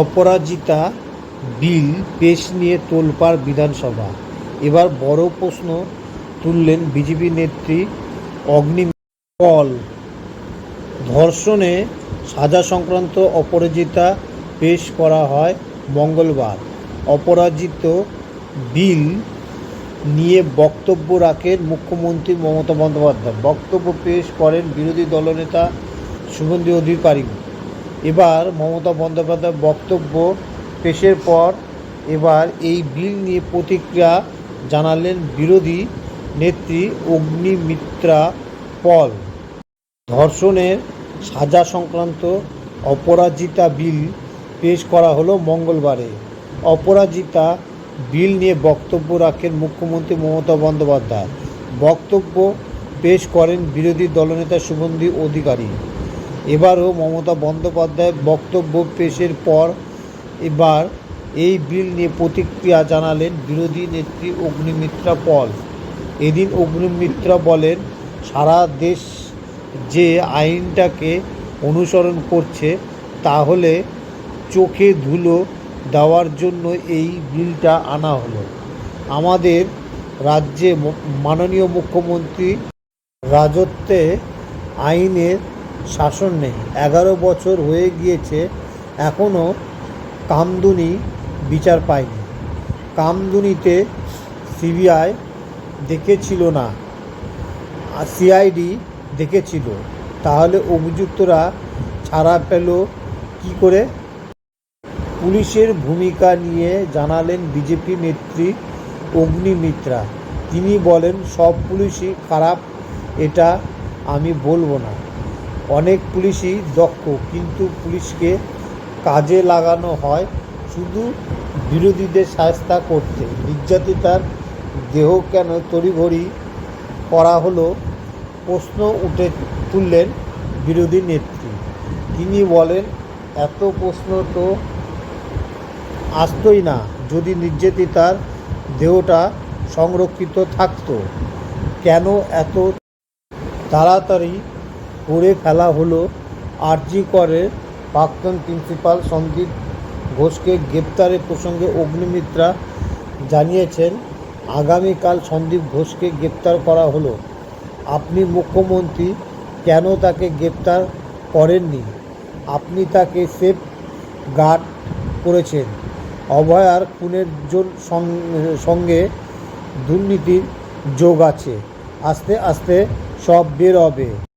অপরাজিতা বিল পেশ নিয়ে তোলপাড় বিধানসভা। এবার বড় প্রশ্ন তুললেন বিজেপি নেত্রী অগ্নি পল ধর্ষণে সাজা সংক্রান্ত অপরাজিতা পেশ করা হয় মঙ্গলবার। অপরাজিত বিল নিয়ে বক্তব্য রাখেন মুখ্যমন্ত্রী মমতা বন্দ্যোপাধ্যায়। বক্তব্য পেশ করেন বিরোধী দলনেতা শুভেন্দু অধিকারী। এবার মমতা বন্দ্যোপাধ্যায় বক্তব্য পেশের পর এবার এই বিল নিয়ে প্রতিক্রিয়া জানালেন বিরোধী নেত্রী অগ্নিমিত্রা পল। ধর্ষণের সাজা সংক্রান্ত অপরাজিতা বিল পেশ করা হলো মঙ্গলবারে। অপরাজিতা বিল নিয়ে বক্তব্য রাখেন মুখ্যমন্ত্রী মমতা বন্দ্যোপাধ্যায়। বক্তব্য পেশ করেন বিরোধী দলনেতা শুভেন্দু অধিকারী। এবারও মমতা বন্দ্যোপাধ্যায় বক্তব্য পেশের পর এবার এই বিল নিয়ে প্রতিক্রিয়া জানালেন বিরোধী নেত্রী অগ্নিমিত্রা পল। এদিন অগ্নিমিত্রা বলেন, সারা দেশ যে আইনটাকে অনুসরণ করছে, তাহলে চোখে ধুলো দেওয়ার জন্য এই বিলটা আনা হলো। আমাদের রাজ্যে মাননীয় মুখ্যমন্ত্রী রাজত্বে আইনের শাসন নেই। এগারো বছর হয়ে গিয়েছে এখনও কামদুনি বিচার পায়নি। কামদুনিতে সিবিআই দেখেছিল না সিআইডি দেখেছিল। তাহলে অভিযুক্তরা ছাড়া পেল কি করে? পুলিশের ভূমিকা নিয়ে জানালেন বিজেপি নেত্রী অগ্নিমিত্রা। তিনি বলেন, সব পুলিশই খারাপ, এটা আমি বলব না। অনেক পুলিশই দক্ষ, কিন্তু পুলিশকে কাজে লাগানো হয় শুধু বিরোধীদের সাহস্তা করতে। নির্যাতিতার দেহ কেন তড়িঘড়ি করা হলো প্রশ্ন উঠে তুললেন বিরোধী নেত্রী। তিনি বলেন, এত প্রশ্ন তো আসতোই না। যদি নির্যাতিতার দেহটা সংরক্ষিত থাকতো, কেন এত তাড়াতাড়ি করে ফেলা হলো। আরজি করে প্রাক্তন প্রিন্সিপাল সন্দীপ ঘোষকে গ্রেপ্তারের প্রসঙ্গে অগ্নিমিত্রা জানিয়েছেন, আগামীকাল সন্দীপ ঘোষকে গ্রেপ্তার করা হলো। আপনি মুখ্যমন্ত্রী, কেন তাকে গ্রেপ্তার করেননি? আপনি তাকে সেফ গার্ড করেছেন। অভয়ার খুনের সঙ্গে দুর্নীতির যোগ আছে। আস্তে আস্তে সব বের হবে।